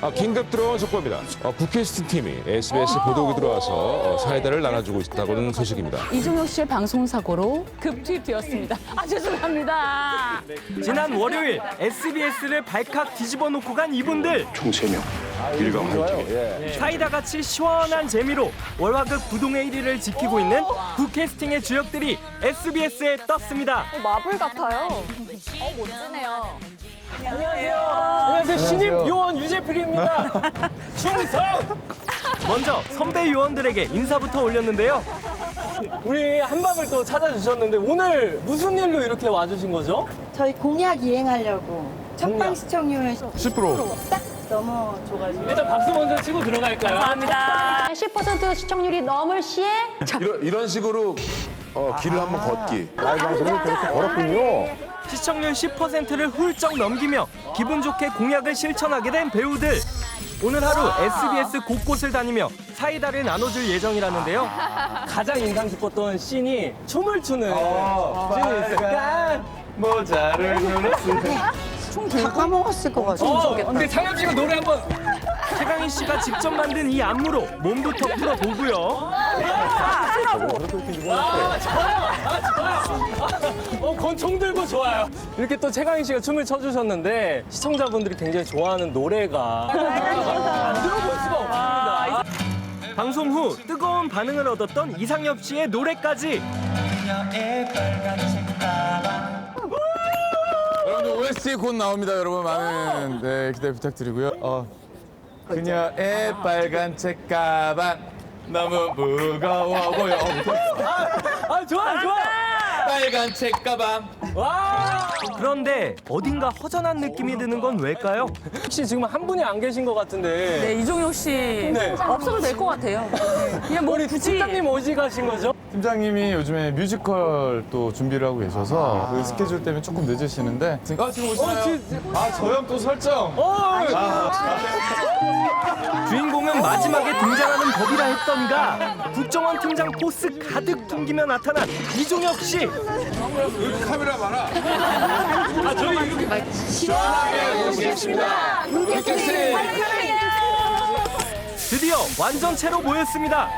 아, 긴급 들어온 속보입니다. 어, 북캐스팅 팀이 SBS 보도국에 들어와서 어, 사이다를 나눠주고 있다고는 소식입니다. 이종혁 씨의 방송 사고로 급투입되었습니다. 아 죄송합니다. 지난 월요일 SBS를 발칵 뒤집어 놓고 간 이분들 총 3명 일광욕 사이다 같이 시원한 재미로 월화극 부동의 1위를 지키고 있는 북캐스팅의 주역들이 SBS에 떴습니다. 마블 같아요. 어, 멋지네요. 안녕하세요 신입 요원 유재필입니다. 충성. 먼저 선배 요원들에게 인사부터 올렸는데요. 우리 한밤을 또 찾아주셨는데 오늘 무슨 일로 이렇게 와주신 거죠? 저희 공약 이행하려고 첫방 시청률 10%. 딱 넘어줘가지고 일단 박수 먼저 치고 들어갈까요? 감사합니다. 10% 시청률이 넘을 시에 이런, 이런 식으로 어, 길을 한번 걷기. 시청률 10%를 훌쩍 넘기며 기분 좋게 공약을 실천하게 된 배우들. 오늘 하루 SBS 곳곳을 다니며 사이다를 나눠줄 예정이라는데요. 가장 인상 깊었던 씬이 춤을 추는 씬이 있어요. 모자를 눌렀습니다. 다 까먹었을 것 같아요. 어, 근데 창엽 씨가 노래 한번 최강희 씨가 직접 만든 이 안무로 몸부터 풀어보고요. 어, 권총 들고 좋아요. 이렇게 또 최강희 씨가 춤을 춰주셨는데 시청자분들이 굉장히 좋아하는 노래가 안 들어볼 수가 없습니다. 방송 후 뜨거운 반응을 얻었던 이상엽 씨의 노래까지 여러분들 OST 곧 나옵니다. 여러분 많은 네, 기대 부탁드리고요. 어, 그녀의 빨간 책 가방 너무 무거워 보여. 아, 좋아, 좋아. 빨간 책 가방. 와! 그런데 어딘가 허전한 느낌이 드는 건 왜일까요? 혹시 지금 한 분이 안 계신 것 같은데. 네 이종혁 씨 네. 없어도 될 것 같아요. 그냥 뭐 우리 굳이 팀장님 어디 가신 거죠? 팀장님이 요즘에 뮤지컬 또 준비를 하고 계셔서 그 스케줄 때문에 조금 늦으시는데 아 지금 오시나요? 아 저형 또 설정. 주인 공은 마지막에 등장하는 법이라 했던가 국정원 팀장 포스 가득 풍기며 나타난 이종혁 씨. 카메라 봐라. 드디어 완전체로 모였습니다.